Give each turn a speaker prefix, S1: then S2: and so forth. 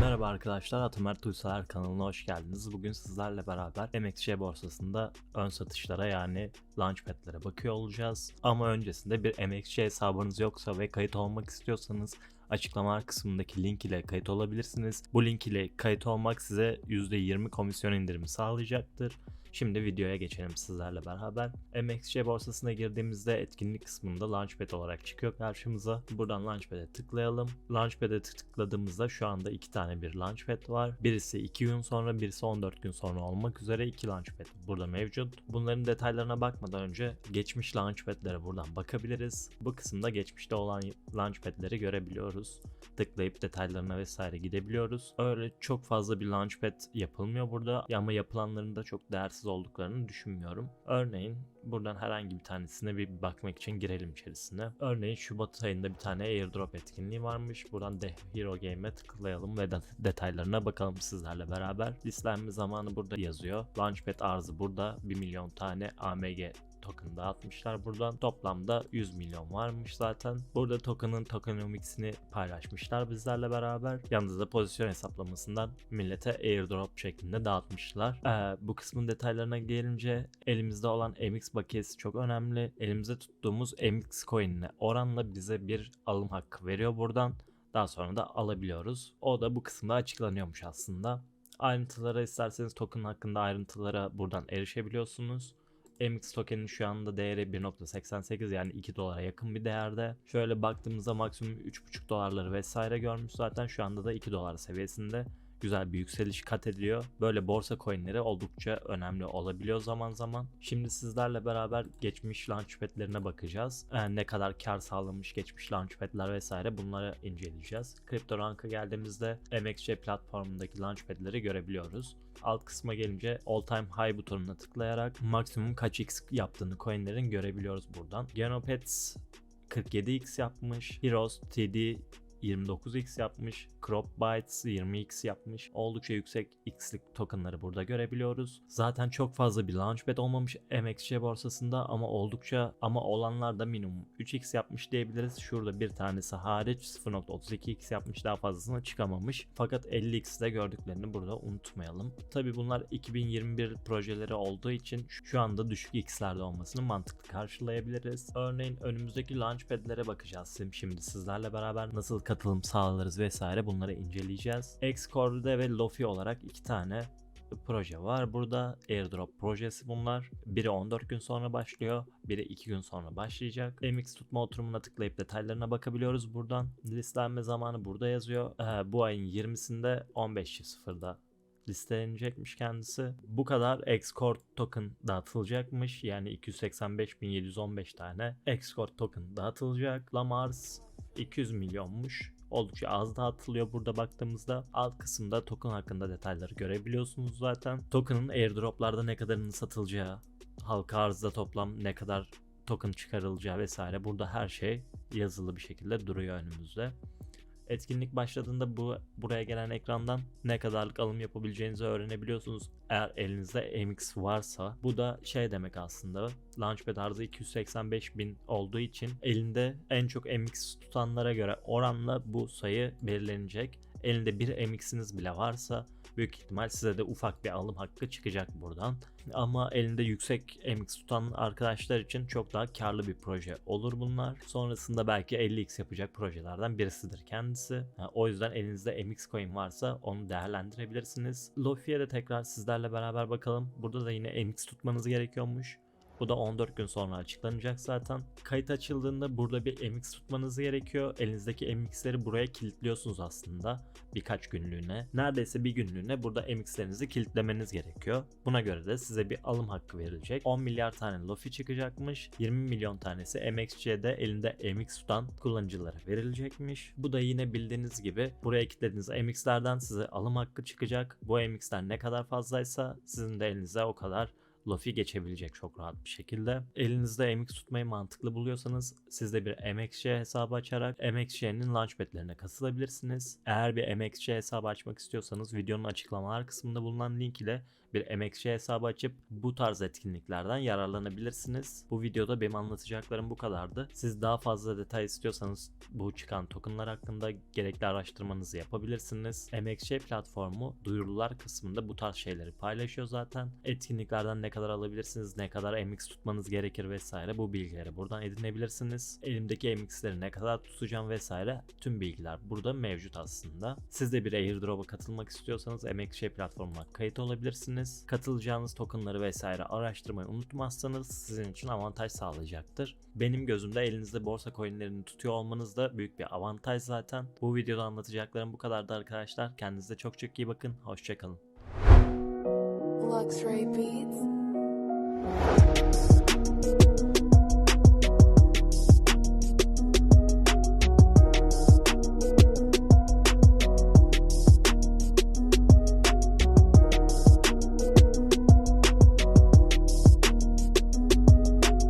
S1: Merhaba arkadaşlar, Atamer Tuysalar kanalına hoş geldiniz. Bugün sizlerle beraber MXC borsasında ön satışlara yani launchpad'lere bakıyor olacağız. Ama öncesinde bir MXC hesabınız yoksa ve kayıt olmak istiyorsanız açıklama kısmındaki link ile kayıt olabilirsiniz. Bu link ile kayıt olmak size %20 komisyon indirimi sağlayacaktır. Şimdi videoya geçelim sizlerle beraber. MXC borsasına girdiğimizde etkinlik kısmında Launchpad olarak çıkıyor karşımıza. Buradan Launchpad'e tıklayalım. Launchpad'e tıkladığımızda şu anda iki tane bir Launchpad var. Birisi 2 gün sonra, birisi 14 gün sonra olmak üzere iki Launchpad burada mevcut. Bunların detaylarına bakmadan önce geçmiş Launchpad'lere buradan bakabiliriz. Bu kısımda geçmişte olan Launchpad'leri görebiliyoruz. Tıklayıp detaylarına vesaire gidebiliyoruz. Öyle çok fazla bir Launchpad yapılmıyor burada ama yapılanların da çok değersiz olduklarını düşünmüyorum. Örneğin buradan herhangi bir tanesine bir bakmak için girelim içerisine. Örneğin Şubat ayında bir tane airdrop etkinliği varmış. Buradan The Hero Game'e tıklayalım ve de- detaylarına bakalım sizlerle beraber. Listelenme zamanı burada yazıyor. Launchpad arzı burada. 1 milyon tane AMG token dağıtmışlar buradan. Toplamda 100 milyon varmış zaten. Burada token'ın tokenomics'ini paylaşmışlar bizlerle beraber. Yalnız da pozisyon hesaplamasından millete airdrop şeklinde dağıtmışlar. Ee, bu kısmın detaylarına gelince elimizde olan MX bakiyesi çok önemli. Elimizde tuttuğumuz MX coin'le oranla bize bir alım hakkı veriyor buradan. Daha sonra da alabiliyoruz. O da bu kısımda açıklanıyormuş aslında. Ayrıntılara isterseniz token hakkında ayrıntılara buradan erişebiliyorsunuz. MX token'in şu anda değeri 1.88 yani 2 dolara yakın bir değerde. Şöyle baktığımızda maksimum 3.5 dolarları vesaire görmüş zaten şu anda da 2 dolar seviyesinde güzel bir yükseliş kat ediyor. Böyle borsa coinleri oldukça önemli olabiliyor zaman zaman. Şimdi sizlerle beraber geçmiş launchpad'lerine bakacağız. Ee, ne kadar kar sağlamış geçmiş launchpad'ler vesaire bunları inceleyeceğiz. CryptoRank'a geldiğimizde MXC platformundaki launchpad'leri görebiliyoruz. Alt kısma gelince all time high butonuna tıklayarak maksimum kaç x yaptığını coinlerin görebiliyoruz buradan. Genopets 47x yapmış. Heroes TD 29x yapmış. Crop Bytes 20x yapmış. Oldukça yüksek x'lik tokenları burada görebiliyoruz. Zaten çok fazla bir launchpad olmamış MXC borsasında ama oldukça ama olanlar da minimum 3x yapmış diyebiliriz. Şurada bir tanesi hariç 0.32x yapmış daha fazlasına çıkamamış. Fakat 50x de gördüklerini burada unutmayalım. Tabi bunlar 2021 projeleri olduğu için şu anda düşük x'lerde olmasını mantıklı karşılayabiliriz. Örneğin önümüzdeki launchpad'lere bakacağız şimdi sizlerle beraber nasıl katılım sağlarız vesaire bunları inceleyeceğiz. Xcore'de ve Lofi olarak iki tane proje var. Burada airdrop projesi bunlar. Biri 14 gün sonra başlıyor. Biri 2 gün sonra başlayacak. MX tutma oturumuna tıklayıp detaylarına bakabiliyoruz buradan. Listelenme zamanı burada yazıyor. Ee, bu ayın 20'sinde 15.00'da listelenecekmiş kendisi. Bu kadar Xcord token dağıtılacakmış. Yani 285.715 tane Xcord token dağıtılacak. Lamars 200 milyonmuş. Oldukça az dağıtılıyor burada baktığımızda. Alt kısımda token hakkında detayları görebiliyorsunuz zaten. Token'ın airdroplarda ne kadarının satılacağı, halka arzda toplam ne kadar token çıkarılacağı vesaire burada her şey yazılı bir şekilde duruyor önümüzde. Etkinlik başladığında bu buraya gelen ekrandan ne kadarlık alım yapabileceğinizi öğrenebiliyorsunuz. Eğer elinizde MX varsa bu da şey demek aslında Launchpad arzı 285 bin olduğu için elinde en çok MX tutanlara göre oranla bu sayı belirlenecek. Elinde bir MX'iniz bile varsa büyük ihtimal size de ufak bir alım hakkı çıkacak buradan. Ama elinde yüksek MX tutan arkadaşlar için çok daha karlı bir proje olur bunlar. Sonrasında belki 50x yapacak projelerden birisidir kendisi. O yüzden elinizde MX coin varsa onu değerlendirebilirsiniz. Lofi'ye de tekrar sizlerle beraber bakalım. Burada da yine MX tutmanız gerekiyormuş. Bu da 14 gün sonra açıklanacak zaten. Kayıt açıldığında burada bir MX tutmanız gerekiyor. Elinizdeki MX'leri buraya kilitliyorsunuz aslında birkaç günlüğüne. Neredeyse bir günlüğüne burada MX'lerinizi kilitlemeniz gerekiyor. Buna göre de size bir alım hakkı verilecek. 10 milyar tane Lofi çıkacakmış. 20 milyon tanesi MXC'de elinde MX tutan kullanıcılara verilecekmiş. Bu da yine bildiğiniz gibi buraya kilitlediğiniz MX'lerden size alım hakkı çıkacak. Bu MX'ler ne kadar fazlaysa sizin de elinize o kadar Luffy geçebilecek çok rahat bir şekilde. Elinizde MX tutmayı mantıklı buluyorsanız siz de bir MXC hesabı açarak MXC'nin launchpad'lerine katılabilirsiniz. Eğer bir MXC hesabı açmak istiyorsanız videonun açıklamalar kısmında bulunan link ile bir MXC hesabı açıp bu tarz etkinliklerden yararlanabilirsiniz. Bu videoda benim anlatacaklarım bu kadardı. Siz daha fazla detay istiyorsanız bu çıkan tokenlar hakkında gerekli araştırmanızı yapabilirsiniz. MXC platformu duyurular kısmında bu tarz şeyleri paylaşıyor zaten. Etkinliklerden ne kadar alabilirsiniz, ne kadar MX tutmanız gerekir vesaire bu bilgileri buradan edinebilirsiniz. Elimdeki MX'leri ne kadar tutacağım vesaire tüm bilgiler burada mevcut aslında. Siz de bir airdrop'a katılmak istiyorsanız MXC platformuna kayıt olabilirsiniz. Katılacağınız tokenları vesaire araştırmayı unutmazsanız sizin için avantaj sağlayacaktır. Benim gözümde elinizde borsa coinlerini tutuyor olmanız da büyük bir avantaj zaten. Bu videoda anlatacaklarım bu kadardı arkadaşlar. Kendinize çok çok iyi bakın. Hoşçakalın.
S2: Luxray Beats.